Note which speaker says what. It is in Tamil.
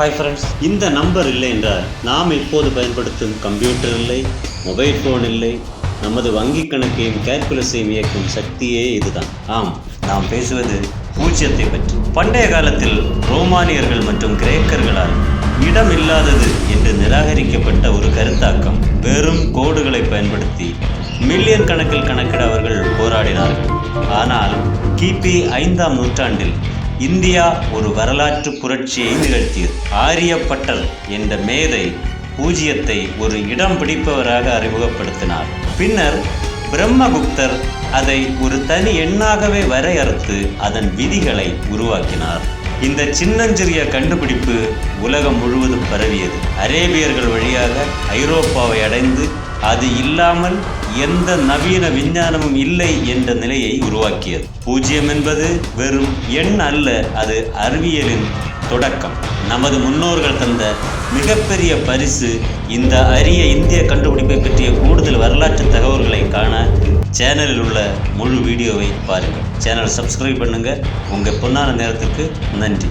Speaker 1: ஹாய் ஃப்ரெண்ட்ஸ்
Speaker 2: இந்த நம்பர் இல்லை என்றால் நாம் இப்போது பயன்படுத்தும் கம்ப்யூட்டர் இல்லை மொபைல் ஃபோன் இல்லை நமது வங்கிக் கணக்கையும் கேல்குலஸையும் இயக்கும் சக்தியே இதுதான். ஆம் நாம் பேசுவது பூஜ்ஜியத்தை பற்றி. பண்டைய காலத்தில் ரோமானியர்கள் மற்றும் கிரேக்கர்களால் இடம் இல்லாதது என்று நிராகரிக்கப்பட்ட ஒரு கருத்தாக்கம் வெறும் கோடுகளை பயன்படுத்தி மில்லியன் கணக்கில் கணக்கிட அவர்கள் போராடினார்கள். ஆனால் கிபி ஐந்தாம் நூற்றாண்டில் இந்தியா ஒரு வரலாற்று புரட்சியை நிகழ்த்தியது. ஆரியப்பட்டர் என்ற மேதை பூஜ்ஜியத்தை ஒரு இடம் பிடிப்பவராக அறிமுகப்படுத்தினார். பின்னர் பிரம்மகுப்தர் அதை ஒரு தனி எண்ணாகவே வரையறுத்து அதன் விதிகளை உருவாக்கினார். இந்த சின்னஞ்சிறிய கண்டுபிடிப்பு உலகம் முழுவதும் பரவியது. அரேபியர்கள் வழியாக ஐரோப்பாவை அடைந்து அது இல்லாமல் எந்த நவீன விஞ்ஞானமும் இல்லை என்ற நிலையை உருவாக்கியது. பூஜ்ஜியம் என்பது வெறும் எண் அல்ல அது அறிவியலின் தொடக்கம். நமது முன்னோர்கள் தந்த மிகப்பெரிய பரிசு இந்த அரிய இந்திய கண்டுபிடிப்பை பற்றிய கூடுதல் வரலாற்று தகவல்களை காண சேனலில் உள்ள முழு வீடியோவை பாருங்கள். சேனலை சப்ஸ்கிரைப் பண்ணுங்கள் உங்கள் பொன்னான நேரத்துக்கு நன்றி.